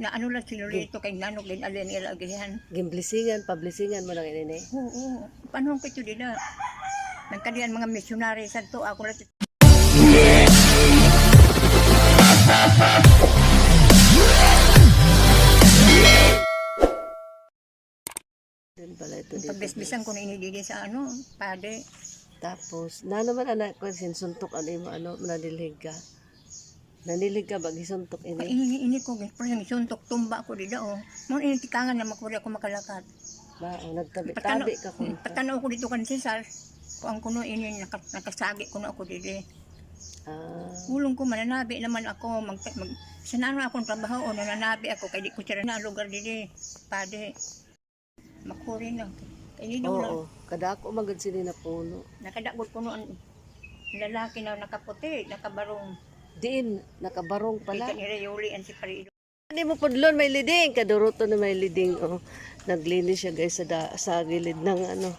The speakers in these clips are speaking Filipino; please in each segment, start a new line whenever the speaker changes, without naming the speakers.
na ano lang sinulito kay nanok din alin nila agihan.
Gimblisingan, pablisingan mo lang ini.
Oo, panahon ko ito nila. Nagkadian mga misyonary sa to ako lang
Din pala ito dito.
pagbisbisan ko na inididi sa ano, pade.
Tapos, na naman anak ko, sinsuntok ano mo, ano, nanilhig ka. Nanilhig ka, bag isuntok
Kaya
ini.
ini, ini ko, pero yung suntok, tumba ko dito, oh. Mo ini tikangan na makuri ako makalakat.
Ba, oh, nagtabi-tabi
Patano,
ka kung
patanaw ko dito kan Cesar. Kung ang kuno ini, naka, nakasagi ko na ako dito.
Ah,
Ulong ko, mananabi naman ako. Mag, mag, sinano akong trabaho o nananabi ako. Kaya di ko sila na lugar dito. Pade. Makuri na. Kaya hindi
oo, oh, kada ako magad sila na puno.
Nakadagod ko noon. Lalaki na nakaputi, nakabarong.
Diin, nakabarong pala.
Pala. Ika ni Rayoli ang si Parido.
Hindi mo pudlon, may liding. Kaduruto na may liding. Oh. Naglinis siya guys sa, da, sa gilid ng ano,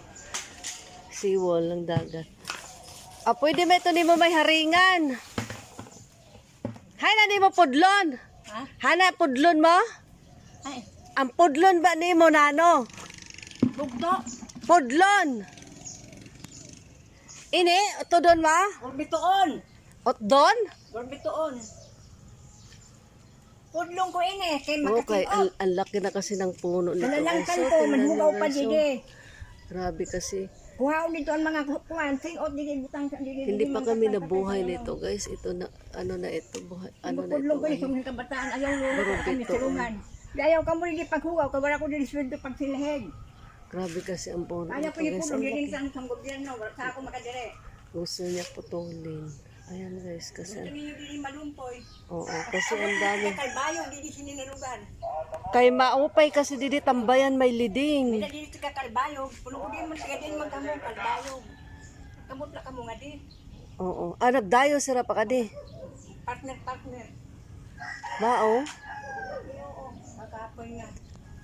seawall ng dagat. Ah, pwede ba ito ni mo may haringan? Hay na ni mo pudlon.
Ha?
Hana pudlon mo?
Ay,
Ang pudlon ba ni mo nano?
bugdo.
Pudlon. Ini, tudon ma?
Orbitoon.
Otdon?
Orbitoon. Pudlong ko ini. Kay
Okay, ang, ang laki na kasi ng puno nito.
Nalalangkan
guys.
ko.
Oh,
Manhugaw pa
oh.
dito.
Grabe kasi.
Kuhaon dito ang mga kuhan. Siot dito. Butang sa dito.
Hindi pa kami nabuhay nito, guys. Ito na, ano na ito, buhay, ano na ito.
Pudlong ko
ano.
yung mga kabataan. Ayaw lulo
Baro
ka kami tulungan. Ayaw ka mo rin paghugaw. Kaya wala ko din sweldo pag silaheg.
Grabe kasi ang puno
Kaya
nito,
ko yung
guys.
pulong
Ang
din
laki.
sa ang gobyerno. Wala sa ako makadire.
Gusto niya putulin. Ayan, guys, kasi,
ninyo din malumpoy.
oo, kasi ang dami.
Kaya kalbayong dito sinilugan.
Kay maupay kasi didi tambayan may liding.
Bila dito ka kalbayong. Puluudin mo. Tiga din magkamo kalbayong. Kamot na kamo nga din.
Oo. Ah, nagdayo sira pa kadi.
Partner, partner.
Mao.
Oo. Makapoy nga.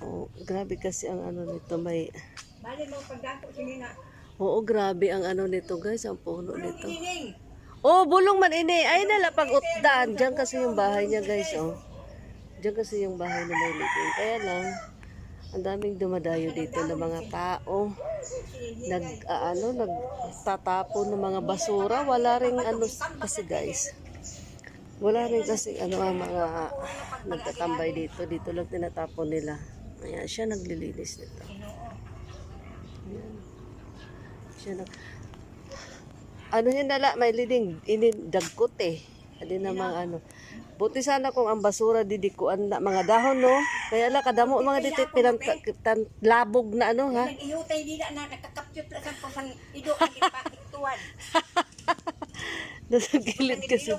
Oo, grabe kasi ang ano nito may
Bali mo pagdako sinina.
Oo, grabe ang ano nito, guys, ang puno nito.
Ining.
Oh, bulong man ini. Ay nala pag utdan. Diyan kasi yung bahay niya, guys, oh. Diyan kasi yung bahay na may. Kaya lang, ang daming dumadayo dito ng mga tao. Nag, ah, ano, nagtatapon ng mga basura. Wala ring ano, kasi guys. Wala rin kasi ano ang mga nagtatambay dito. Dito lang tinatapon nila. Ayan, siya naglilinis nito. Ayan. Siya nag... Ano yun nala, may liding, ini dagkot eh. Adi namang ano. Buti sana kung ang basura didikuan na mga dahon no. Kaya la kadamo mga dito pinang tan- labog na ano ha.
Nag-iutay di na nakakapyot na sa pang ido ang ipakituan.
Nasa gilid kasi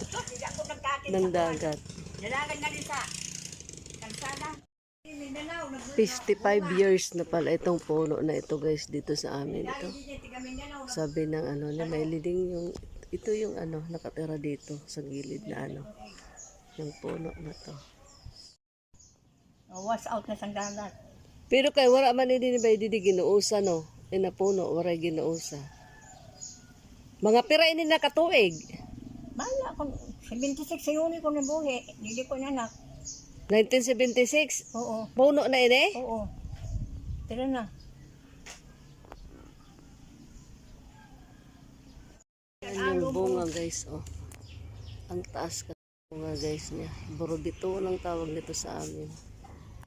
ng dagat.
Dalagan na rin sa
55 years na pala itong puno na ito guys dito sa amin ito. Sabi ng ano na may liding yung ito yung ano nakatira dito sa gilid na ano yung puno na to.
Oh, wash out na sa dagat.
Pero kay wala man ini ba didi ginuusa no. Ina puno wala ginuusa. Mga pira ini nakatuig.
Bala ko, 76 sa Yuni ko nabuhi. Hindi ko nanak.
1976.
Oo,
Puno na ini.
oo. Tira na.
Yan yung bunga guys oh. Ang taas ka bunga guys niya. Borobito lang tawag nito sa amin.